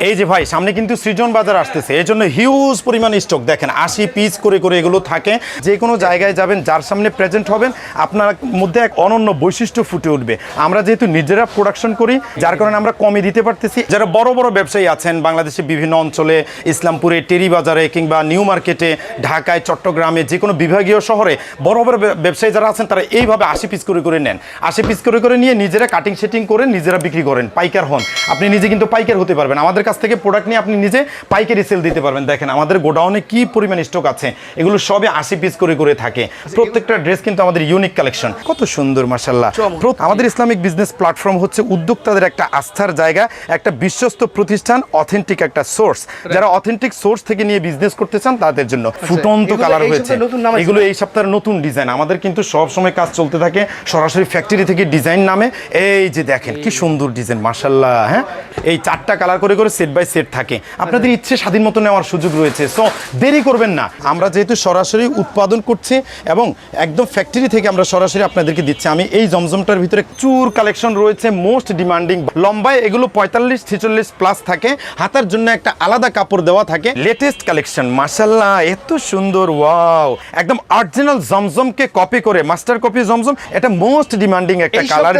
এই যে ভাই, সামনে কিন্তু সৃজন বাজার আসতেছে। এই জন্য হিউজ পরিমাণ স্টক দেখেন, আশি পিস করে করে এগুলো থাকে। যে কোনো জায়গায় যাবেন, যার সামনে প্রেজেন্ট হবেন, আপনার মধ্যে এক অনন্য বৈশিষ্ট্য ফুটে উঠবে। আমরা যেহেতু নিজেরা প্রোডাকশন করি, যার কারণে আমরা কমে দিতে পারতেছি। যারা বড় বড় ব্যবসায়ী আছেন, বাংলাদেশের বিভিন্ন অঞ্চলে, ইসলামপুরে টেরি বাজারে কিংবা নিউ মার্কেটে, ঢাকায়, চট্টগ্রামে, যে কোনো বিভাগীয় শহরে, বড় বড় ব্যবসায়ী যারা আছেন, তারা এইভাবে আশি পিস করে করে নেন। আশি পিস করে করে নিয়ে নিজেরা কাটিং সেটিং করে নিজেরা বিক্রি করেন, পাইকার হন। আপনি নিজে কিন্তু পাইকার হতে পারবেন। আমাদের কাছ থেকে প্রোডাক্ট নিয়ে আপনি নিজে পাইকারি সেল দিতে পারবেন। দেখেন আমাদের গোডাউনে কি পরিমাণ স্টক আছে এগুলো সবই আশি পিস করে করে থাকে। প্রত্যেকটা ড্রেস কিন্তু আমাদের ইউনিক কালেকশন কত সুন্দর মাসাল্লাহ আমাদের ইসলামিক বিজনেস প্ল্যাটফর্ম হচ্ছে উদ্যোক্তাদের একটা আস্থার জায়গা একটা বিশ্বস্ত প্রতিষ্ঠান অথেন্টিক একটা সোর্স যারা অথেন্টিক সোর্স থেকে নিয়ে বিজনেস করতে চান তাদের জন্য ফুটন্ত কালার হয়েছে এগুলো এই সপ্তাহের নতুন ডিজাইন আমাদের কিন্তু সব সময় কাজ চলতে থাকে সরাসরি ফ্যাক্টরি থেকে ডিজাইন নামে। এই যে দেখেন কি সুন্দর ডিজাইন মাশাল্লাহ হ্যাঁ? এই চারটা কালার করে করে সেট বাই সেট থাকে। আপনাদের ইচ্ছে স্বাধীন মতো নেওয়ার সুযোগ রয়েছে। সো দেরি করবেন না। আমরা যেহেতু সরাসরি উৎপাদন করছি এবং একদম ফ্যাক্টরি থেকে আমরা সরাসরি আপনাদেরকে দিচ্ছি। আমি এই জমজমটার ভিতরে চুর কালেকশন রয়েছে মোস্ট ডিমান্ডিং লম্বায় এগুলো পঁয়তাল্লিশ ছেচল্লিশ প্লাস থাকে। হাতার জন্য একটা আলাদা কাপড় দেওয়া থাকে। লেটেস্ট কালেকশন মাশাল্লাহ এত সুন্দর ওয়াও একদম অরিজিনাল জমজমকে কপি করে মাস্টার কপি জমজম এটা মোস্ট ডিমান্ডিং একটা কালার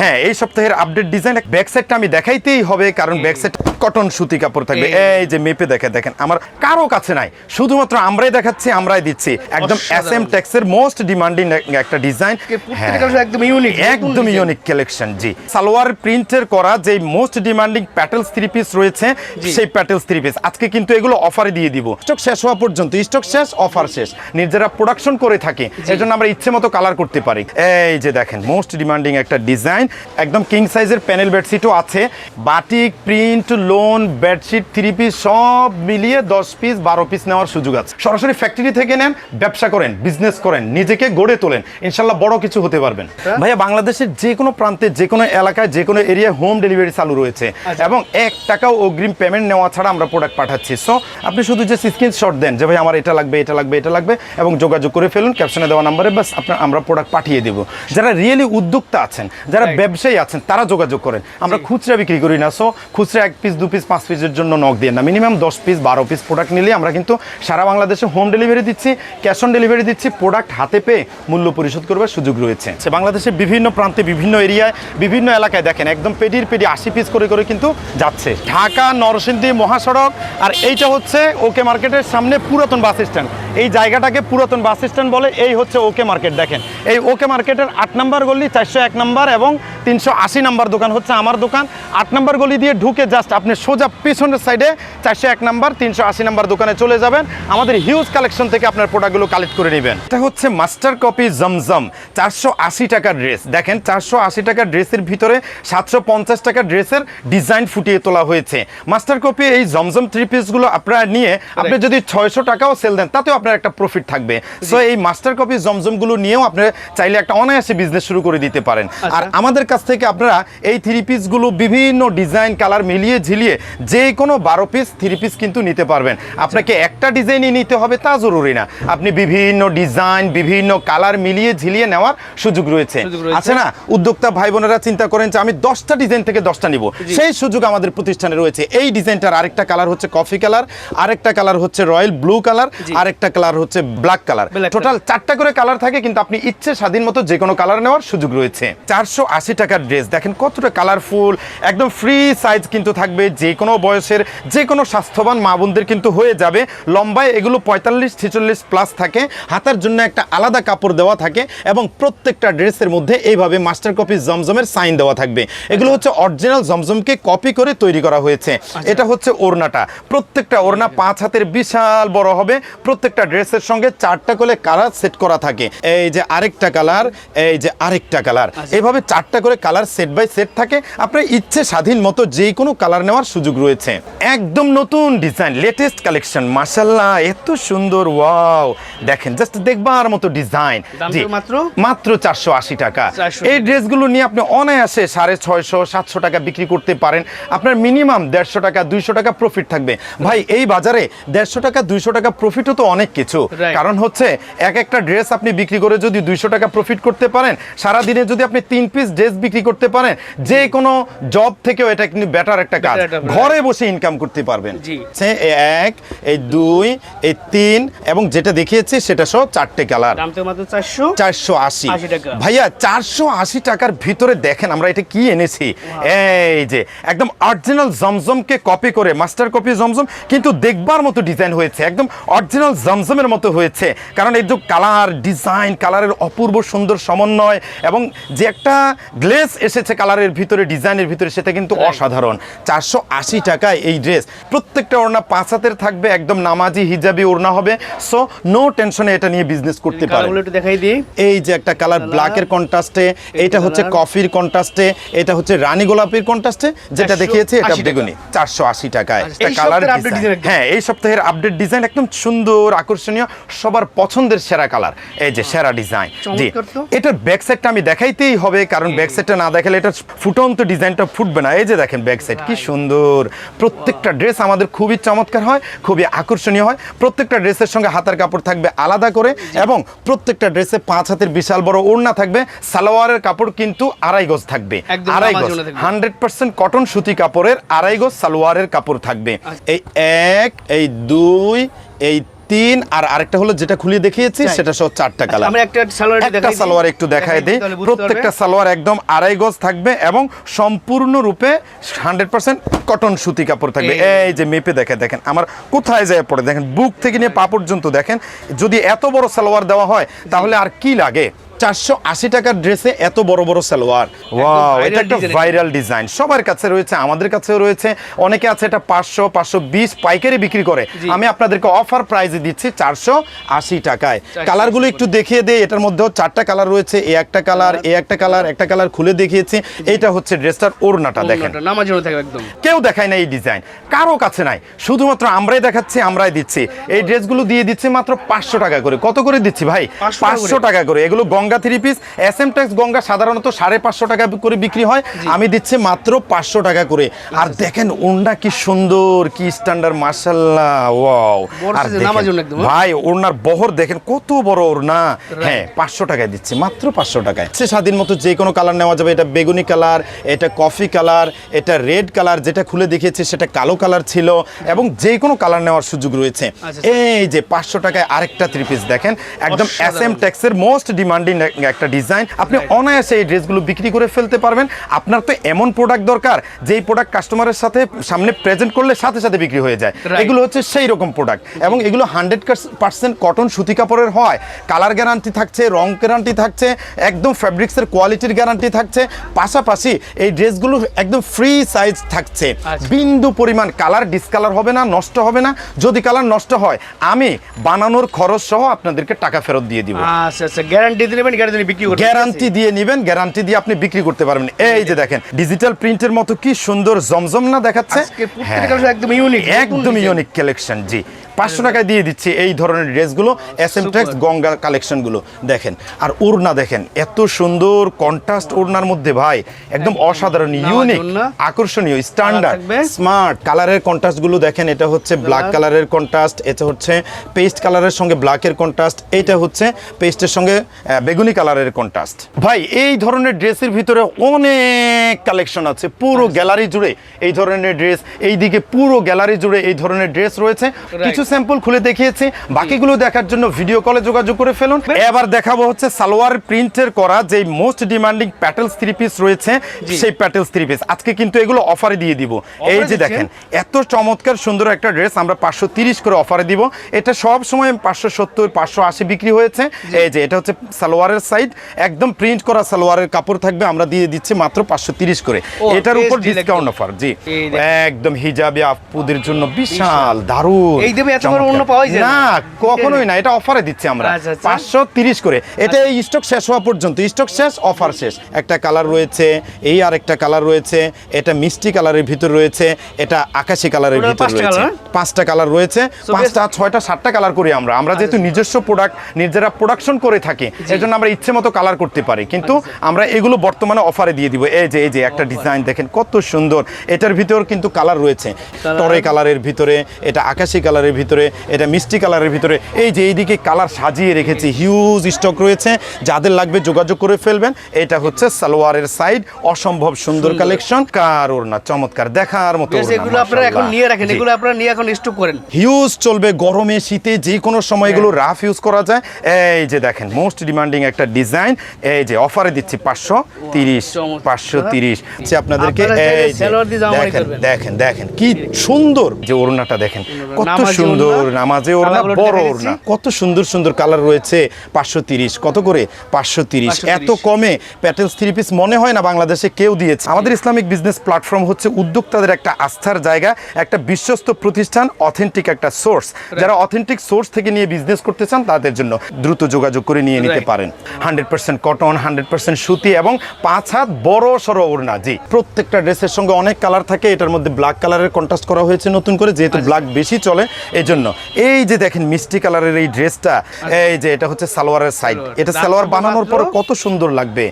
হ্যাঁ এই সপ্তাহের আপডেট ডিজাইন ব্যাক সাইডটা আমি দেখাইতেই হবে কারণ ব্যাক সাইড কটন সুতি কাপড় থাকবে। এই যে মেপে দেখে দেখেন আমার কারও কাছে নাই। শুধুমাত্র আমরাই দেখাচ্ছি আমরাই দিচ্ছি। একদম এস এম টেক্সের মোস্ট ডিমান্ডিং একটা ডিজাইন একদম নতুন একদম ইউনিক কালেকশন জি। সালোয়ার প্রিন্টের করা যে মোস্ট ডিমান্ডিং প্যাটেলস থ্রি পিস রয়েছে সেই প্যাটেলস থ্রি পিস আজকে কিন্তু এগুলো অফারে দিয়ে দিব। স্টক শেষ হওয়া পর্যন্ত স্টক শেষ অফার শেষ। নিজেরা প্রোডাকশন করে থাকি এই জন্য আমরা ইচ্ছে মতো কালার করতে পারি। এই যে দেখেন মোস্ট ডিমান্ডিং একটা ডিজাইন একদম কিং সাইজের প্যানেল বেডশিটও আছে। Batik print lawn bedsheet three piece সব মিলিয়ে দশ পিস বারো পিস নেওয়ার সুযোগ আছে। সরাসরি ফ্যাক্টরি থেকে নেন ব্যবসা করেন বিজনেস করেন নিজেকে গড়ে তোলেন। ইনশাল্লাহ বড় কিছু হতে পারবেন। ভাইয়া বাংলাদেশের যে কোনো প্রান্তে যে কোনো এলাকায় যে কোনো এরিয়ায় হোম ডেলিভারি চালু রয়েছে। এবং এক টাকাও অগ্রিম পেমেন্ট নেওয়া ছাড়া আমরা প্রোডাক্ট পাঠাচ্ছি। সো আপনি শুধু যে স্ক্রিনশট দেন যে ভাই আমার এটা লাগবে এটা লাগবে এটা লাগবে এবং যোগাযোগ করে ফেলুন ক্যাপশনে দেওয়া নাম্বারে বাস আপনার আমরা প্রোডাক্ট পাঠিয়ে দেবো। যারা রিয়েলি উদ্যোক্তা আছেন যারা ব্যবসায়ী আছেন তারা যোগাযোগ করেন। আমরা খুচরা বিক্রি করি না। সো খুচরা এক পিস দু পিস পাঁচ পিসের জন্য নক দিয়ে। না মিনিমাম দশ পিস বারো পিস প্রোডাক্ট নিলে আমরা কিন্তু সারা বাংলাদেশে হোম ডেলিভারি দিচ্ছি ক্যাশ অন ডেলিভারি দিচ্ছি প্রোডাক্ট হাতে পেয়ে মূল্য পরিশোধ করবার সুযোগ রয়েছে। সে বাংলাদেশের বিভিন্ন প্রান্তে, বিভিন্ন এরিয়ায়, বিভিন্ন এলাকায় দেখেন, একদম পেডির পেডি আশি পিস করে করে কিন্তু যাচ্ছে। ঢাকা, নরসিংদী, মহাসড়ক, আর এইটা হচ্ছে ওকে মার্কেটের সামনে পুরাতন বাস স্ট্যান্ড এই জায়গাটাকে পুরাতন বাস স্ট্যান্ড বলে, এই হচ্ছে ওকে মার্কেট দেখেন। এই ওকে মার্কেটের আট নম্বর গলি, চারশো এক নম্বর এবং তিনশো আশি নম্বর দোকান হচ্ছে আমার দোকান। আট নম্বর গলি দিয়ে ঢুকে জাস্ট আপনি সোজা পিছনের সাইডে চারশো এক নম্বর তিনশো আশি নম্বর দোকানে চলে যাবেন। আমাদের হিউজ কালেকশন থেকে আপনার প্রোডাক্টগুলো কালেক্ট করে নেবেন। এটা হচ্ছে মাস্টার কপি জমজম চারশো আশি টাকার ড্রেস দেখেন চারশো আশি টাকার ড্রেসের ভিতরে সাতশো পঞ্চাশ টাকার ড্রেসের ডিজাইন ফুটিয়ে তোলা হয়েছে। মাস্টার কপি এই জমজম থ্রি পিসগুলো আপনারা নিয়ে আপনি যদি ছয়শো টাকাও সেল দেন তাতেও আপনার একটা প্রফিট থাকবে। সো এই মাস্টার কপি জমজমগুলো নিয়েও আপনি চাইলে একটা অনায়াসে বিজনেস শুরু করে দিতে পারেন। আর আমাদের কাছ থেকে আপনারা এই থ্রি পিসগুলো বিভিন্ন ডিজাইন কালার মিলিয়ে ঝিলিয়ে যে কোনো বারো পিস থ্রি পিস কিন্তু নিতে পারবেন। আপনাকে একটা ডিজাইনই নিতে হবে তা জরুরি না। আপনি বিভিন্ন ডিজাইন বিভিন্ন কালার মিলিয়ে ঝিলিয়ে নেওয়ার সুযোগ রয়েছে। আছে না? উদ্যোক্তা ভাই বোনেরা চিন্তা করেন যে আমি দশটা ডিজাইন থেকে দশটা নিব। সেই সুযোগ আমাদের প্রতিষ্ঠানে রয়েছে। এই ডিজাইনটার আরেকটা কালার হচ্ছে কফি কালার আরেকটা কালার হচ্ছে রয়্যাল ব্লু কালার আরেকটা কালার হচ্ছে ব্ল্যাক কালার টোটাল চারটা করে কালার থাকে কিন্তু আপনি ইচ্ছে স্বাধীন মতো যে কোনো কালার নেওয়ার সুযোগ রয়েছে। চারশো আশি টাকার ড্রেস দেখেন কতটা কালারফুল একদম ফ্রি সাইজ কিন্তু থাকবে। যে কোনো বয়সের যে কোনো স্বাস্থ্যবান মা বোনদের কিন্তু হয়ে যাবে। লম্বায় এগুলো পঁয়তাল্লিশ ছেচল্লিশ প্লাস থাকে। হাতার জন্য একটা আলাদা কাপড় দেওয়া থাকে এবং প্রত্যেকটা ড্রেসের মধ্যে এইভাবে মাস্টার কপি জমজমের সাইন দেওয়া থাকবে। এগুলো হচ্ছে অরিজিনাল জমজমকে কপি করে তৈরি করা হয়েছে। এটা হচ্ছে ওড়নাটা। প্রত্যেকটা ওড়না পাঁচ হাতের বিশাল বড় হবে। প্রত্যেকটা ড্রেসের সঙ্গে চারটা করে কালার সেট করা থাকে। এই যে আরেকটা কালার এই যে আরেকটা কালার এইভাবে চারটা করে কালার সেট বাই সেট থাকে। আপনার ইচ্ছে স্বাধীন মতো যে কোনো কালার নেওয়ার সুযোগ রয়েছে। একদম নতুন ডিজাইন লেটেস্ট কালেকশন মাসাল্লাহ এত সুন্দর ওয়াও। দেখেন জাস্ট দেখবার মতো ডিজাইন। মাত্র? মাত্র চারশো আশি টাকা। 480 এই ড্রেসগুলো নিয়ে আপনি অনায়াসে সাড়ে ছয়শো সাতশো টাকা বিক্রি করতে পারেন। আপনার মিনিমাম দেড়শো টাকা দুইশো টাকা প্রফিট থাকবে। ভাই এই বাজারে দেড়শো টাকা দুইশো টাকা প্রফিটও তো অনেক কিছু। কারণ হচ্ছে এক একটা ড্রেস আপনি বিক্রি করে যদি দুইশো টাকা প্রফিট করতে পারেন সারা দিনে যদি আপনি তিন পিস ড্রেস বিক্রি করতে পারেন যে কোনো জব থেকেও এটা কিন্তু বেটার একটা কাজ। ঘরে বসে ইনকাম করতে পারবেন। এক এই দুই এই তিন এবং যেটা দেখিয়েছি সেটা সহ চারটে কালার চারশো। আশি। ভাইয়া চারশো আশি টাকার ভিতরে দেখেন আমরা এটা কি এনেছি। এই যে একদম অরিজিনাল জমজমকে কপি করে মাস্টার কপি জমজম কিন্তু দেখবার মতো ডিজাইন হয়েছে। একদম অরিজিনাল জমজমের মতো হয়েছে। কারণ এই যে কালার ডিজাইন কালারের অপূর্ব সুন্দর সমন্বয় এবং যে একটা গ্লেস এসেছে কালারের ভিতরে ডিজাইনের ভিতরে সেটা কিন্তু অসাধারণ। চারশো আশি টাকায় এই ড্রেস প্রত্যেকটা ওড়না পাঁচ হাতের থাকবে একদম নামাজি হিজাবি ওড়না হবে। সো নো টেনশনে এটা নিয়ে বিজনেস করতে একটু দেখাই দিই। এই যে একটা কালার ব্ল্যাকের কন্ট্রাস্টে এটা হচ্ছে কফির কন্ট্রাস্টে এটা হচ্ছে রানী গোলাপির কন্ট্রাস্টে যেটা দেখিয়েছি এটা বেগুনি চারশো আশি টাকায়। আচ্ছা, এটা কালার। হ্যাঁ এই সপ্তাহের আপডেট ডিজাইন একদম সুন্দর আকর্ষণীয় সবার পছন্দের সেরা কালার এই যে সেরা ডিজাইন জি। এটার ব্যাক সাইডটা আমি দেখাইতেই হবে কারণ ব্যাক সাইডটা না দেখালে এটা ফুটন্ত ডিজাইনটা ফুটবে না। এই যে দেখেন ব্যাক সাইড কি সুন্দর। প্রত্যেকটা ড্রেস আমাদের খুবই চমৎকার হয় খুবই আকর্ষণীয় হয়। প্রত্যেকটা ড্রেসের সঙ্গে হাতার কাপড় থাকবে আলাদা করে এবং প্রত্যেকটা ড্রেসে পাঁচ হাতের বিশাল বড় ওড়না থাকবে সালোয়ারের কাপড় কিন্তু আড়াই গজ থাকবে। আড়াই গজ। হান্ড্রেড পার্সেন্ট কটন সুতি কাপড়ের আড়াই গজ সালোয়ারের কাপড় থাকবে। আচ্ছা। এই এক এই দুই এই তিন আর আরেকটা হলো যেটা খুলে দেখিয়েছি সেটা সহ চারটা কালার। আমরা একটা সালোয়ার একটু দেখাই। সালোয়ার একটু দেখায় দিই প্রত্যেকটা সালোয়ার একদম আড়াই গজ থাকবে এবং সম্পূর্ণরূপে হান্ড্রেড পার্সেন্ট কটন সুতি কাপড় থাকবে। এই। এই যে মেপে দেখে দেখেন আমার কোথায় যায় পড়ে? দেখেন বুক থেকে নিয়ে পা পর্যন্ত দেখেন। যদি এত বড় সালোয়ার দেওয়া হয় তাহলে আর কি লাগে? চারশো আশি টাকার ড্রেসে এত বড় বড় সালোয়ার। ওয়াও এটা একটা ভাইরাল ডিজাইন সবার কাছে রয়েছে আমাদের কাছেও রয়েছে। অনেকে আছে এটা পাঁচশো পাঁচশো বিশ পাইকারি বিক্রি করে। আমি আপনাদেরকে অফার প্রাইজে দিচ্ছি চারশো আশি টাকায়। কালারগুলো একটু দেখিয়ে দেই এটার মধ্যেও চারটা কালার রয়েছে এ একটা কালার এ একটা কালার একটা কালার খুলে দেখিয়েছি। এইটা হচ্ছে ড্রেসটার ওড়নাটা দেখেন। কেউ দেখায় না এই ডিজাইন কারও কাছে নাই। শুধুমাত্র আমরাই দেখাচ্ছি আমরাই দিচ্ছি। এই ড্রেসগুলো দিয়ে দিচ্ছি মাত্র পাঁচশো টাকা করে। কত করে দিচ্ছি ভাই? 500 টাকা করে। পাঁচশো টাকা করে। এগুলো Ganga three piece S M Tex Ganga সাধারণত সাড়ে পাঁচশো টাকা করে বিক্রি হয়। আমি দিচ্ছি মাত্র পাঁচশো টাকা করে। আর দেখেন ওড়না কি সুন্দর কি স্ট্যান্ডার্ড মার্শাল্লাহ ওয়াও আর? ভাই ওড়নার বহর দেখেন কত বড় ওড়না। হ্যাঁ পাঁচশো টাকায় দিচ্ছি মাত্র পাঁচশো টাকায়। সে স্বাধীন মতো যে কোনো কালার নেওয়া যাবে এটা বেগুনি কালার এটা কফি কালার এটা রেড কালার যেটা খুলে দেখিয়েছে সেটা কালো কালার ছিল এবং যে কোনো কালার নেওয়ার সুযোগ রয়েছে। আচ্ছা। এই যে পাঁচশো টাকায় আরেকটা থ্রি পিস দেখেন একদম এস এম ট্যাক্সের মোস্ট ডিমান্ডিং একটা ডিজাইন। আপনি অনায়াসে এই ড্রেসগুলো বিক্রি করে ফেলতে পারবেন। আপনার তো এমন প্রোডাক্ট দরকার যেই প্রোডাক্ট কাস্টমারের সাথে সামনে প্রেজেন্ট করলে সাথে সাথে বিক্রি হয়ে যায়। এগুলো হচ্ছে সেই রকম প্রোডাক্ট এবং এগুলো হান্ড্রেড পার্সেন্ট কটন সুতি কাপড়ের হয়। কালার গ্যারান্টি থাকছে রং গ্যারান্টি থাকছে একদম ফ্যাব্রিক্সের কোয়ালিটির গ্যারান্টি থাকছে। পাশাপাশি এই ড্রেসগুলো একদম ফ্রি সাইজ থাকছে। আচ্ছা। বিন্দু পরিমাণ কালার ডিসকালার হবে না নষ্ট হবে না। যদি কালার নষ্ট হয় আমি বানানোর খরচ সহ আপনাদেরকে টাকা ফেরত দিয়ে দিব। আচ্ছা আচ্ছা গ্যারান্টি দিলে গ্যারান্টি বিক্রি করতে গ্যারান্টি দিয়ে নেবেন গ্যারান্টি দিয়ে আপনি বিক্রি করতে পারবেন। এই যে দেখেন ডিজিটাল প্রিন্টের মতো কি সুন্দর জমজম না দেখাচ্ছে? হ্যাঁ। একদম ইউনিক একদম ইউনিক কালেকশন জি। পাঁচশো টাকায় দিয়ে দিচ্ছি এই ধরনের ড্রেসগুলো এস এম টেক্স গঙ্গা কালেকশনগুলো দেখেন। আর ওড়না দেখেন এত সুন্দর কন্ট্রাস্ট ওড়নার মধ্যে ভাই একদম অসাধারণ ইউনিক আকর্ষণীয় স্ট্যান্ডার্ড স্মার্ট কালারের কন্ট্রাস্টগুলো দেখেন এটা হচ্ছে ব্ল্যাক কালারের কন্ট্রাস্ট এটা হচ্ছে পেস্ট কালারের সঙ্গে ব্ল্যাকের কন্ট্রাস্ট এইটা হচ্ছে পেস্টের সঙ্গে বেগুনি কালারের কন্ট্রাস্ট ভাই এই ধরনের ড্রেসের ভিতরে অনেক কালেকশন আছে পুরো গ্যালারি জুড়ে এই ধরনের ড্রেস এইদিকে পুরো গ্যালারি জুড়ে এই ধরনের ড্রেস রয়েছে। কিছু স্যাম্পল খুলে দেখিয়েছি। বাকিগুলো দেখার জন্য ভিডিও কলে যোগাযোগ করে ফেলুন। এবার দেখাবো হচ্ছে সালোয়ার প্রিন্টের করা যে মোস্ট ডিমান্ডিং প্যাটেলস থ্রি পিস রয়েছে সেই প্যাটেলস থ্রি পিস আজকে কিন্তু এগুলো অফারে দিয়ে দিব। এই যে দেখেন এত চমৎকার সুন্দর একটা ড্রেস আমরা পাঁচশো তিরিশ করে অফারে দিব। এটা সব সময় পাঁচশো সত্তর পাঁচশো আশি বিক্রি হয়েছে। এই যে এটা হচ্ছে সালোয়ারের সাইড একদম প্রিন্ট করা সালোয়ারের কাপড় থাকবে আমরা দিয়ে দিচ্ছি মাত্র পাঁচশো তিরিশ করে। এটার উপর ডিসকাউন্ট অফার জি। একদম হিজাবি আপুদের জন্য বিশাল। দারুণ। এই দামে এত বড় চমৎকার। পাওয়াই যায় না। না কখনোই না এটা অফারে দিচ্ছি আমরা। আচ্ছা, আচ্ছা। করে। এটা এই স্টক শেষ হওয়া পর্যন্ত স্টক শেষ অফার শেষ। একটা কালার রয়েছে এই আর একটা কালার রয়েছে এটা মিষ্টি কালারের ভিতর রয়েছে এটা আকাশি কালারের ভিতর রয়েছে। পাঁচটা কালার রয়েছে পাঁচটা ছয়টা সাতটা কালার করি আমরা। আমরা যেহেতু নিজস্ব প্রোডাক্ট নিজেরা প্রোডাকশন করে থাকি জন্য আমরা ইচ্ছে মতো কালার করতে পারি। কিন্তু আমরা এগুলো বর্তমানে অফারে দিয়ে দিব। এই যে এই যে একটা ডিজাইন দেখেন কত সুন্দর। এটার ভিতর কিন্তু কালার রয়েছে? টরে কালারের ভিতরে এটা আকাশি কালারের ভিতরে ভিতরে এটা মিষ্টি কালারের ভিতরে। এই যে এইদিকে কালার সাজিয়ে রেখেছি হিউজ স্টক রয়েছে। যাদের লাগবে যোগাযোগ করে ফেলবেন এটা হচ্ছে সালোয়ারের সাইড অসম্ভব সুন্দর কালেকশন কার ওড়না? চমৎকার দেখার মতো এগুলো আপনারা এখন নিয়ে রাখেন এগুলো আপনারা নিয়ে এখন স্টক করেন। হিউজ চলবে গরমে শীতে যে কোনো সময় এগুলো হ্যাঁ। রাফ ইউজ করা যায়। এই যে দেখেন মোস্ট ডিমান্ডিং একটা ডিজাইন এই যে অফারে দিচ্ছি পাঁচশো তিরিশ পাঁচশো তিরিশ। আপনাদেরকে এই দেখেন দেখেন দেখেন কি সুন্দর যে ওড়নাটা দেখেন। কত নামাজি সুন্দর নামাজে ওড়না বড় ওড়না কত সুন্দর সুন্দর কালার রয়েছে পাঁচশো তিরিশ। কত করে? পাঁচশো তিরিশ। এত কমে প্যাটেলস থ্রি পিস মনে হয় না বাংলাদেশে কেউ দিয়েছে। আমাদের ইসলামিক বিজনেস প্ল্যাটফর্ম হচ্ছে উদ্যোক্তাদের একটা আস্থার জায়গা একটা বিশ্বস্ত প্রতিষ্ঠান অথেন্টিক একটা সোর্স যারা অথেন্টিক সোর্স থেকে নিয়ে বিজনেস করতে চান তাদের জন্য দ্রুত যোগাযোগ করে নিয়ে নিতে পারেন। Hundred percent cotton hundred percent সুতি এবং পাঁচ হাত বড় সড়ো ওড়না। জি। প্রত্যেকটা ড্রেসের সঙ্গে অনেক কালার থাকে। এটার মধ্যে ব্ল্যাক কালারের কন্ট্রাস্ট করা হয়েছে নতুন করে যেহেতু আচ্ছা। ব্ল্যাক বেশি চলে এই জন্য এই যে দেখেন মিষ্টি কালারের এই ড্রেসটা এই যে এটা হচ্ছে সালোয়ারের সাইড এটা সালোয়ার বানানোর? পরে কত সুন্দর লাগবে।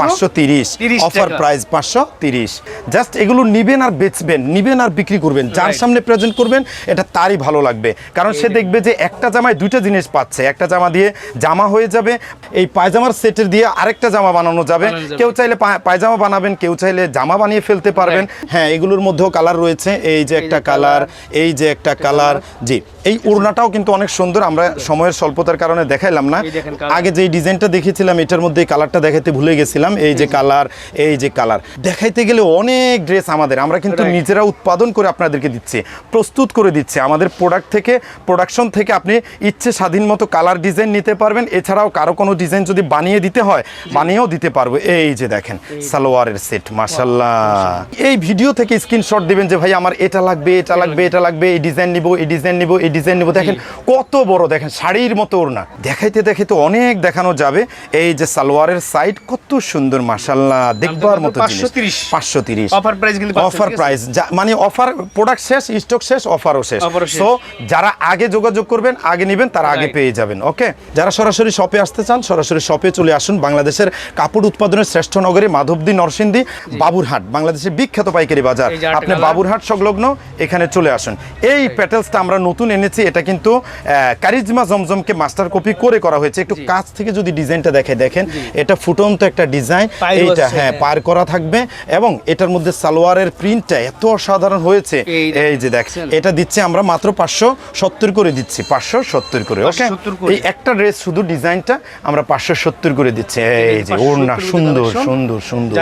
পাঁচশো তিরিশ। অফার প্রাইস পাঁচশো তিরিশ। জাস্ট এগুলো নিবেন আর বেচবেন নিবেন আর বিক্রি করবেন। যার সামনে প্রেজেন্ট করবেন এটা তারই ভালো লাগবে। কারণ সে দেখবে যে একটা জামায় দুইটা জিনিস পাচ্ছে। একটা জামা দিয়ে জামা হয়ে যাবে এই পায়জামার সেটের দিয়ে আরেকটা জামা বানানো যাবে। কেউ চাইলে পায়জামা বানাবেন কেউ চাইলে জামা বানিয়ে ফেলতে পারবেন। হ্যাঁ এগুলোর মধ্যেও কালার রয়েছে। এই যে একটা কালার এই যে একটা কালার জি এই ওড়নাটাও কিন্তু অনেক সুন্দর আমরা সময়ের স্বল্পতার কারণে দেখাইলাম না। এই। আগে যে ডিজাইনটা দেখেছিলাম এটার মধ্যে কালারটা দেখাতে ভুলে গেছিলাম এই যে কালার এই যে কালার দেখাইতে গেলে অনেক ড্রেস আমাদের আমরা কিন্তু নিজেরা উৎপাদন করে আপনাদেরকে দিচ্ছি প্রস্তুত করে দিচ্ছি। আমাদের প্রোডাক্ট থেকে প্রোডাকশন থেকে আপনি ইচ্ছে স্বাধীন মতো কালার ডিজাইন নিতে পারবেন এছাড়াও কারও কোনো ডিজাইন যদি বানিয়ে দিতে হয় বানিয়েও দিতে পারব। এই যে দেখেন সালোয়ারের সেট মাশাল্লাহ এই ভিডিও থেকে স্ক্রিনশট দিবেন যে ভাই আমার এটা লাগবে এটা লাগবে এটা লাগবে এই ডিজাইন নিব এই ডিজাইন নিব এই ডিজাইন নিব। দেখেন কত বড় দেখেন শাড়ির মতো ওর না দেখাইতে দেখাইতে অনেক দেখানো যাবে। এই যে সালোয়ারের সাইড কত সুন্দর মাশাল্লাহ দেখবার মতো পাঁচশো তিরিশ। অফার প্রাইস কিন্তু অফার প্রাইস মানে অফার প্রোডাক্ট শেষ স্টক শেষ অফারও শেষ। সো যারা আগে যোগাযোগ করবেন আগে নেবেন তারা আগে পেয়ে যাবেন ওকে যারা সরাসরি শপে আসতে চান সরাসরি শপে চলে আসুন। বাংলাদেশের কাপড় উৎপাদনের শ্রেষ্ঠ নগরী মাধবদী নরসিংদী বাবুরহাট। বাংলাদেশের বিখ্যাত পাইকারি বাজার। আপনি বাবুরহাট সংলগ্ন এখানে চলে আসুন। এই প্যাটেলসটা আমরা নতুন এনেছি এটা কিন্তু কারিজমা জমজমকে মাস্টার কপি করে করা হয়েছে। একটু কাছ থেকে যদি ডিজাইনটা দেখে দেখেন এটা ফুটন্ত একটা ডিজাইন। এইটা হ্যাঁ হ্যাঁ। পার করা থাকবে এবং এটার মধ্যে সালোয়ারের প্রিন্টটা এত অসাধারণ হয়েছে। এই যে দেখ এটা দিচ্ছে আমরা মাত্র পাঁচশো সত্তর করে দিচ্ছি পাঁচশো সত্তর করে ওকে? এই একটা ড্রেস শুধু ডিজাইনটা আমরা পাঁচশো সত্তর করে দিচ্ছি। এই যে 570 ওড়না সুন্দর সুন্দর সুন্দর।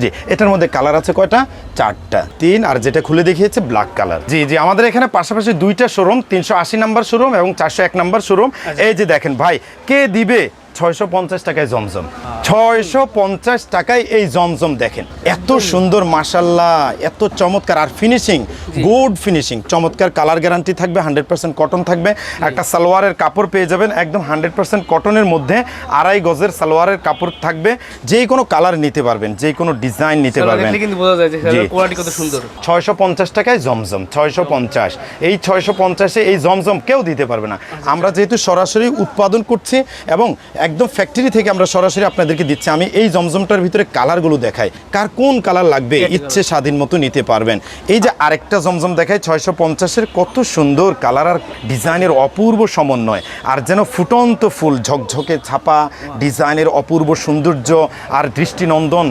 জি এটার মধ্যে কালার আছে কয়টা? চারটা তিন আর যেটা খুলে দেখিয়েছে ব্ল্যাক কালার জি জি আমাদের এখানে পাশাপাশি দুইটা শোরুম তিনশো আশি নাম্বার শোরুম এবং চারশো এক নাম্বার শোরুম আচ্ছা। এই যে দেখেন ভাই কে দিবে ছয়শো পঞ্চাশ টাকায় জমজম। ছয়শো পঞ্চাশ টাকায় এই জমজম দেখেন। এত সুন্দর মাসাল্লাহ এত চমৎকার। আর ফিনিশিং গুড ফিনিশিং চমৎকার কালার গ্যারান্টি থাকবে হান্ড্রেড পার্সেন্ট কটন থাকবে। একটা সালোয়ারের কাপড় পেয়ে যাবেন একদম হান্ড্রেড পার্সেন্ট কটনের মধ্যে আড়াই গজের সালোয়ারের কাপড় থাকবে। যে কোনো কালার নিতে পারবেন যে কোনো ডিজাইন নিতে পারবেন। ছয়শো পঞ্চাশ টাকায় জমজম ছয়শো পঞ্চাশ। এই ছয়শো পঞ্চাশে এই জমজম কেউ দিতে পারবে না। আমরা যেহেতু সরাসরি উৎপাদন করছি এবং একদম ফ্যাক্টরি থেকে আমরা সরাসরি আপনাদেরকে দিচ্ছি। আমি এই জমজমটার ভিতরে কালারগুলো দেখাই। কার কোন কালার লাগবে ইচ্ছে স্বাধীন মতো নিতে পারবেন। এই যে আরেকটা জমজম দেখায় ছয়শো পঞ্চাশের কত সুন্দর কালার আর ডিজাইনের অপূর্ব সমন্বয়। আর যেন ফুটন্ত ফুল ঝকঝকে ছাপা ডিজাইনের অপূর্ব সৌন্দর্য আর দৃষ্টিনন্দন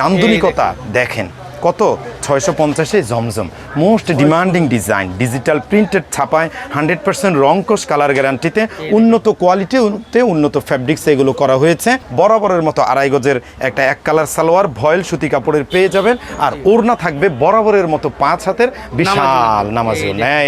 নান্দনিকতা দেখেন। কত? ছয়শো পঞ্চাশে জমজম। Most demanding design digital printed ছাপায় hundred percent রংকশ কালার গ্যারান্টিতে উন্নত কোয়ালিটিতে উন্নত ফ্যাব্রিক্স এগুলো করা হয়েছে। বরাবরের মতো আড়াই গজের একটা এক কালার সালোয়ার ভয়েল সুতি কাপড়ের পেয়ে যাবেন। আর ওড়না থাকবে বরাবরের মতো পাঁচ হাতের বিশাল নামাজ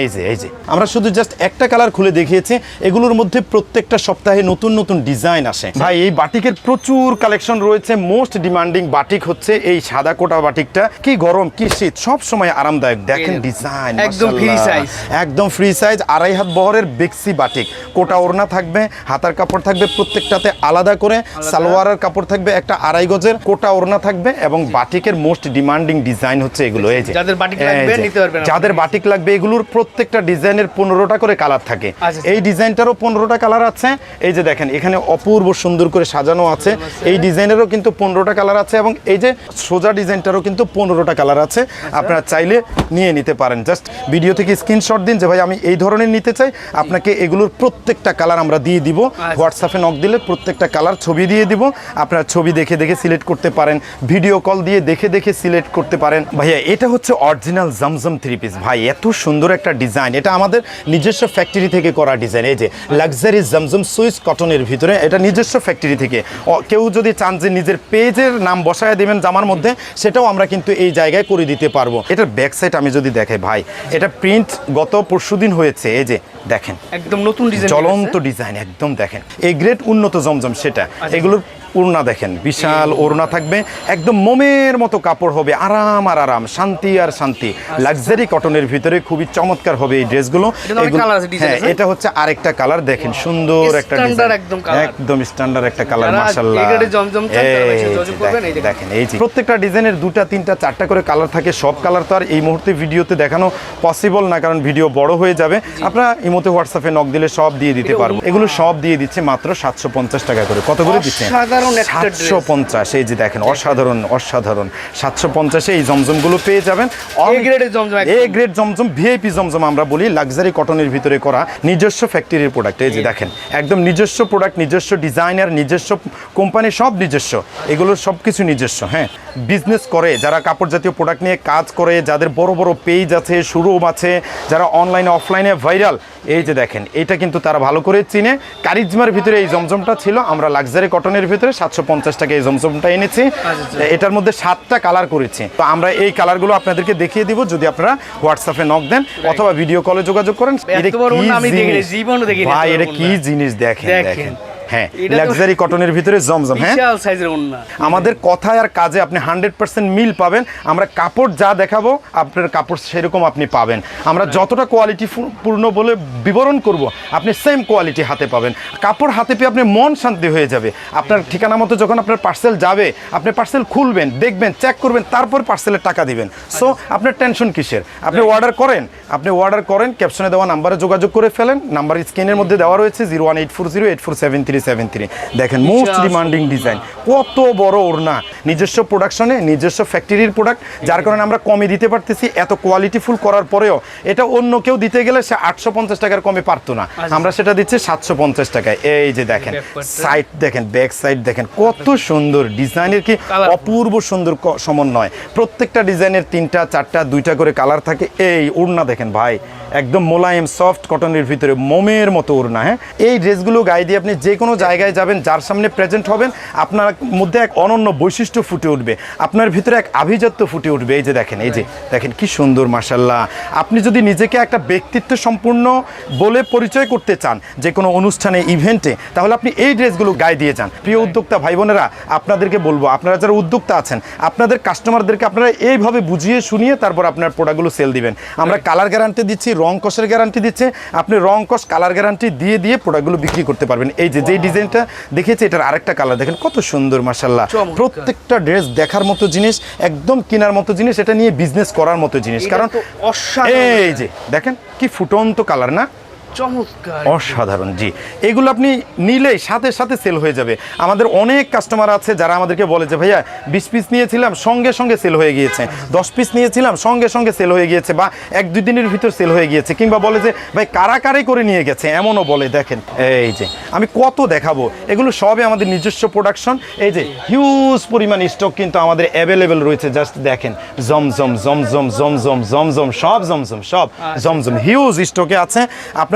এই যে। এই যে আমরা শুধু জাস্ট একটা কালার খুলে দেখিয়েছি এগুলোর মধ্যে প্রত্যেকটা সপ্তাহে নতুন নতুন ডিজাইন আসে। ভাই এই বাটিকের প্রচুর কালেকশন রয়েছে। মোস্ট ডিমান্ডিং বাটিক হচ্ছে এই সাদা কোটা বাটিকটা। কি গরম কি শীত সব সময় আরামদায়ক। দেখেন ডিজাইন একদম free size। একদম ফ্রি সাইজ আড়াই হাত বহরের বেক্সি বাটিক কোটা ওড়না থাকবে হাতার কাপড় থাকবে প্রত্যেকটাতে আলাদা করে। সালোয়ারের কাপড় থাকবে একটা আড়াই গজের। কোটা ওড়না থাকবে এবং বাটিকের মোস্ট ডিমান্ডিং ডিজাইন হচ্ছে এগুলো। এই যে যাদের বাটিক লাগবে নিতে পারবেন যাদের বাটিক লাগবে এগুলোর প্রত্যেকটা ডিজাইনের পনেরোটা করে কালার থাকে। আচ্ছা, এই ডিজাইনটারও পনেরোটা কালার আছে। এই যে দেখেন এখানে অপূর্ব সুন্দর করে সাজানো আছে। এই ডিজাইনেরও কিন্তু পনেরোটা কালার আছে এবং এই যে সোজা ডিজাইনটারও কিন্তু পনেরোটা কালার আছে আপনারা চাইলে নিয়ে নিতে পারেন। জাস্ট ভিডিও থেকে স্ক্রিনশট দিন যে ভাই আমি এই ধরনের নিতে চাই। আপনাকে এগুলোর প্রত্যেকটা কালার আমরা দিয়ে দিব। হোয়াটসঅ্যাপে নক দিলে প্রত্যেকটা কালার ছবি দিয়ে দিব। আপনারা ছবি দেখে দেখে সিলেক্ট করতে পারেন। ভিডিও কল দিয়ে দেখে দেখে সিলেক্ট করতে পারেন। ভাইয়া এটা হচ্ছে অরিজিনাল জমজম থ্রি পিস ভাই এত সুন্দর একটা ডিজাইন এটা আমাদের নিজস্ব ফ্যাক্টরি থেকে করা ডিজাইন এই যে লাক্সারি জমজম সুইস কটনের ভিতরে এটা নিজস্ব ফ্যাক্টরি থেকে। কেউ যদি চান যে নিজের পেজের নাম বসায় দেবেন জামার মধ্যে সেটাও আমরা কিন্তু এই জায়গায় করে দিতে পারব। এটার ব্যাক সাইড আমি যদি দেখাই ভাই এটা প্রিন্ট গত পরশুদিন হয়েছে এই যে দেখেন। একদম নতুন ডিজাইন চলন্ত ডিজাইন একদম দেখেন। এই গ্রেট উন্নত জমজম সেটা। এগুলোর ওড়না দেখেন বিশাল ওড়না থাকবে। একদম মোমের মতো কাপড় হবে আরাম আর আরাম শান্তি আর শান্তি। লাক্সারি কটনের ভিতরে খুবই চমৎকার হবে এই ড্রেসগুলো। আচ্ছা। হ্যাঁ এটা হচ্ছে আরেকটা কালার দেখেন সুন্দর একটা একদম স্ট্যান্ডার্ড একটা কালার এই এই এই দেখেন, এই প্রত্যেকটা ডিজাইনের দুটা তিনটা চারটা করে কালার থাকে সব কালার তো আর এই মুহূর্তে ভিডিওতে দেখানো পসিবল না কারণ ভিডিও বড় হয়ে যাবে। আপনারা ইমোতে হোয়াটসঅ্যাপে নক দিলে সব দিয়ে দিতে পারব। এগুলো সব দিয়ে দিচ্ছে মাত্র সাতশো পঞ্চাশ টাকা করে। কত করে দিচ্ছে অসাধারণ। সাতশো পঞ্চাশ এই যে দেখেন অসাধারণ অসাধারণ। সাতশো পঞ্চাশে এই জমজমগুলো পেয়ে যাবেন। Grade জমজম এ গ্রেড জমজম ভিআইপি জমজম আমরা বলি লাক্সারি কটনের ভিতরে করা নিজস্ব ফ্যাক্টরির প্রোডাক্ট এই যে দেখেন একদম নিজস্ব প্রোডাক্ট নিজস্ব ডিজাইনার নিজস্ব কোম্পানি সব নিজস্ব। এগুলো সব কিছু নিজস্ব হ্যাঁ। বিজনেস করে যারা কাপড় জাতীয় প্রোডাক্ট নিয়ে কাজ করে যাদের বড় বড় পেজ আছে শোরুম আছে যারা অনলাইনে অফলাইনে ভাইরাল এই যে দেখেন এটা কিন্তু তারা ভালো করে চিনে। কারিজমার ভিতরে এই জমজমটা ছিল আমরা লাক্সারি কটনের ভিতরে সাতশো পঞ্চাশ টাকা এই জমজমটা এনেছি। আচ্ছা। এটার মধ্যে সাতটা কালার করেছি। তো আমরা এই কালারগুলো আপনাদেরকে দেখিয়ে দিব যদি আপনারা হোয়াটসঅ্যাপে নক দেন অথবা ভিডিও কলে যোগাযোগ করেন। এটা কি দেখিনি, এটা কি জিনিস? দেখেন। দেখেন। হ্যাঁ লাক্সারি কটনের ভিতরে জমজম হ্যাঁ? সাইজের ওন্না আমাদের কথায় আর কাজে আপনি হান্ড্রেড পার্সেন্ট মিল পাবেন। আমরা কাপড় যা দেখাবো আপনার কাপড় সেরকম আপনি পাবেন। আমরা যতটা কোয়ালিটি পূর্ণ বলে বিবরণ করব আপনি সেম কোয়ালিটি হাতে পাবেন। কাপড় হাতে পেয়ে আপনি মন শান্তি হয়ে যাবে। আপনার ঠিকানা মতো যখন আপনার পার্সেল যাবে আপনি পার্সেল খুলবেন দেখবেন চেক করবেন তারপর পার্সেলের টাকা দিবেন। সো আপনার টেনশন কিসের? আপনি অর্ডার করেন আপনি অর্ডার করেন ক্যাপশনে দেওয়া নাম্বারে যোগাযোগ করে ফেলেন। নাম্বার স্ক্রিনের মধ্যে দেওয়া রয়েছে zero one eight four zero eight four seven three seven three দেখেন মোস্ট ডিমান্ডিং ডিজাইন কত বড় ওড়না। নিজস্ব প্রোডাকশনে নিজস্ব ফ্যাক্টরির প্রোডাক্ট যার কারণে আমরা কমে দিতে পারতেছি। এত কোয়ালিটিফুল করার পরেও এটা অন্য কেউ দিতে গেলে সে আটশো পঞ্চাশ টাকার কমে পারতো না। আমরা সেটা দিচ্ছি সাতশো পঞ্চাশ টাকায়। এই যে দেখেন সাইড দেখেন ব্যাক সাইড দেখেন কত সুন্দর। ডিজাইনের কি অপূর্ব সুন্দর সমন্বয়। প্রত্যেকটা ডিজাইনের তিনটা চারটা দুইটা করে কালার থাকে। এই ওড়না দেখেন ভাই একদম মোলায়েম সফট কটনের ভিতরে মোমের মতো ওড়না হ্যাঁ? এই ড্রেসগুলো গায়ে দিয়ে আপনি যে কোনো জায়গায় যাবেন যার সামনে প্রেজেন্ট হবেন আপনার মধ্যে এক অনন্য বৈশিষ্ট্য ফুটে উঠবে। আপনার ভিতরে এক আভিজাত্য ফুটে উঠবে এই যে দেখেন এই যে দেখেন কি সুন্দর মাসাল্লাহ আপনি যদি নিজেকে একটা ব্যক্তিত্ব সম্পূর্ণ বলে পরিচয় করতে চান যে কোনো অনুষ্ঠানে ইভেন্টে তাহলে আপনি এই ড্রেসগুলো গায়ে দিয়ে যান। প্রিয় উদ্যোক্তা ভাই বোনেরা আপনাদেরকে বলব আপনারা যারা উদ্যোক্তা আছেন আপনাদের কাস্টমারদেরকে আপনারা এইভাবে বুঝিয়ে শুনিয়ে তারপর আপনার প্রোডাক্টগুলো সেল দিবেন। আমরা কালার গ্যারান্টি দিচ্ছি রং কষের গ্যারান্টি দিচ্ছে আপনি রং কষ কালার গ্যারান্টি দিয়ে দিয়ে প্রোডাক্টগুলো বিক্রি করতে পারবেন। এই যে যেই ডিজাইনটা দেখেছি এটার আরেকটা কালার দেখেন কত সুন্দর মার্শাল্লাহ প্রত্যেকটা ড্রেস দেখার মতো জিনিস একদম কেনার মতো জিনিস এটা নিয়ে বিজনেস করার মতো জিনিস। কারণ এই যে দেখেন কি ফুটন্ত কালার না? চমৎকার। অসাধারণ জি। এগুলো আপনি নিলেই সাথে সাথে সেল হয়ে যাবে। আমাদের অনেক কাস্টমার আছে যারা আমাদেরকে বলে যে ভাইয়া বিশ পিস নিয়েছিলাম সঙ্গে সঙ্গে সেল হয়ে গিয়েছে। দশ পিস নিয়েছিলাম সঙ্গে সঙ্গে সেল হয়ে গিয়েছে বা এক দুই দিনের ভিতর সেল হয়ে গিয়েছে। কিংবা বলে যে ভাই কারা কারে নিয়ে গেছে? এমনও বলে দেখেন। এই যে আমি কত দেখাবো। এগুলো সবই আমাদের নিজস্ব প্রোডাকশন এই যে হিউজ পরিমাণ স্টক কিন্তু আমাদের অ্যাভেলেবেল রয়েছে। জাস্ট দেখেন জমজম জমজম জমজম জমজম সব জমজম সব জমজম হিউজ স্টকে আছে।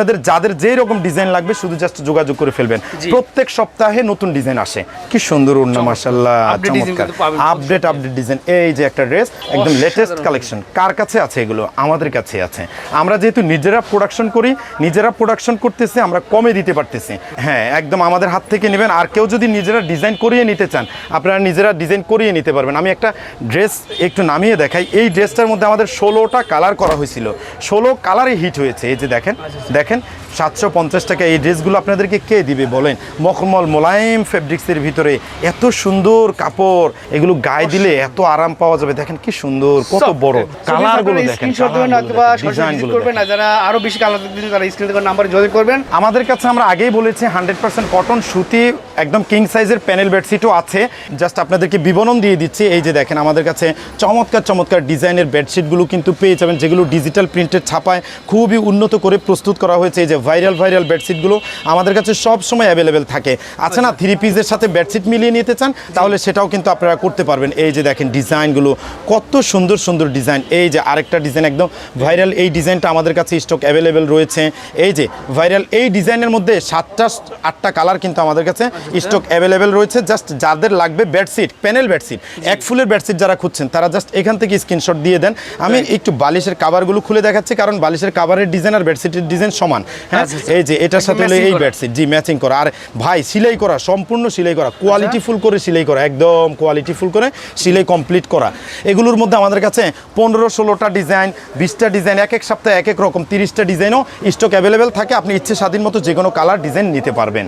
আপনাদের যাদের যেই রকম ডিজাইন লাগবে শুধু জাস্ট যোগাযোগ করে ফেলবেন। প্রত্যেক সপ্তাহে নতুন ডিজাইন আসে। কি সুন্দর Update design চমৎকার। আপডেট আপডেট ডিজাইন এই যে একটা ড্রেস একদম লেটেস্ট কালেকশন কার কাছে আছে এগুলো? আমাদের কাছে আছে। আমরা যেহেতু নিজেরা প্রোডাকশন করি নিজেরা প্রোডাকশন করতেছি আমরা কমে দিতে পারতেছি। হ্যাঁ একদম আমাদের হাত থেকে নেবেন। আর কেউ যদি নিজেরা ডিজাইন করিয়ে নিতে চান আপনারা নিজেরা ডিজাইন করিয়ে নিতে পারবেন। আমি একটা ড্রেস একটু নামিয়ে দেখাই। এই ড্রেসটার মধ্যে আমাদের ষোলোটা কালার করা হয়েছিল। ষোলো কালারে হিট হয়েছে। এই যে দেখেন দেখেন দেখেন সাতশো পঞ্চাশ টাকা এই ড্রেসগুলো আপনাদেরকে কে দিবে বলেন? মখমল মোলায়েম ফেব্রিক্সের ভিতরে এত সুন্দর কাপড় এগুলো গায়ে দিলে এত আরাম পাওয়া যাবে। দেখেন কি সুন্দর কত বড়। কালারগুলো দেখেন করবেন আর যারা আরও বেশি কালার দেখতে তারা স্ক্রিন নাম্বারে যোগাযোগ করবেন। আমাদের কাছে আমরা আগেই বলেছি হান্ড্রেড পার্সেন্ট কটন সুতি একদম কিং সাইজের প্যানেল বেডশিটও আছে। জাস্ট আপনাদেরকে বিবরণ দিয়ে দিচ্ছি এই যে দেখেন আমাদের কাছে চমৎকার চমৎকার ডিজাইনের বেডশিটগুলো কিন্তু পেয়ে যাবেন যেগুলো ডিজিটাল প্রিন্টের ছাপায় খুবই উন্নত করে প্রস্তুত করা হয়েছে। এই যে ভাইরাল ভাইরাল বেডশিটগুলো আমাদের কাছে সব সময় অ্যাভেলেবেল থাকে। আচ্ছা না থ্রি পিসের সাথে বেডশিট মিলিয়ে নিতে চান তাহলে সেটাও কিন্তু আপনারা করতে পারবেন। এই যে দেখেন ডিজাইনগুলো কত সুন্দর সুন্দর ডিজাইন। এই যে আরেকটা ডিজাইন একদম ভাইরাল এই ডিজাইনটা আমাদের কাছে স্টক অ্যাভেলেবেল রয়েছে। এই যে ভাইরাল এই ডিজাইনের মধ্যে সাতটা আটটা কালার কিন্তু আমাদের কাছে স্টক অ্যাভেলেবেল রয়েছে। জাস্ট যাদের লাগবে বেডশিট প্যানেল বেডশিট এক ফুলের বেডশিট যারা খুঁজছেন তারা জাস্ট এখান থেকে স্ক্রিনশট দিয়ে দেন। আমি একটু বালিশের কাভারগুলো খুলে দেখাচ্ছি কারণ বালিশের কাভারের ডিজাইন আর বেডশিটের ডিজাইন সমান। হ্যাঁ আচ্ছা, আচ্ছা। এই যে এটার সাথে হলো এই। বেডশিট জি ম্যাচিং করা। আর ভাই সেলাই করা সম্পূর্ণ সেলাই করা। কোয়ালিটি ফুল করে সেলাই করা একদম কোয়ালিটি ফুল করে সেলাই কমপ্লিট করা। এগুলোর মধ্যে আমাদের কাছে পনেরো ষোলোটা ডিজাইন বিশটা ডিজাইন এক এক সপ্তাহে এক এক রকম তিরিশটা ডিজাইনও স্টক অ্যাভেলেবেল থাকে। আপনি ইচ্ছে স্বাধীন মতো যে কোনো কালার ডিজাইন নিতে পারবেন।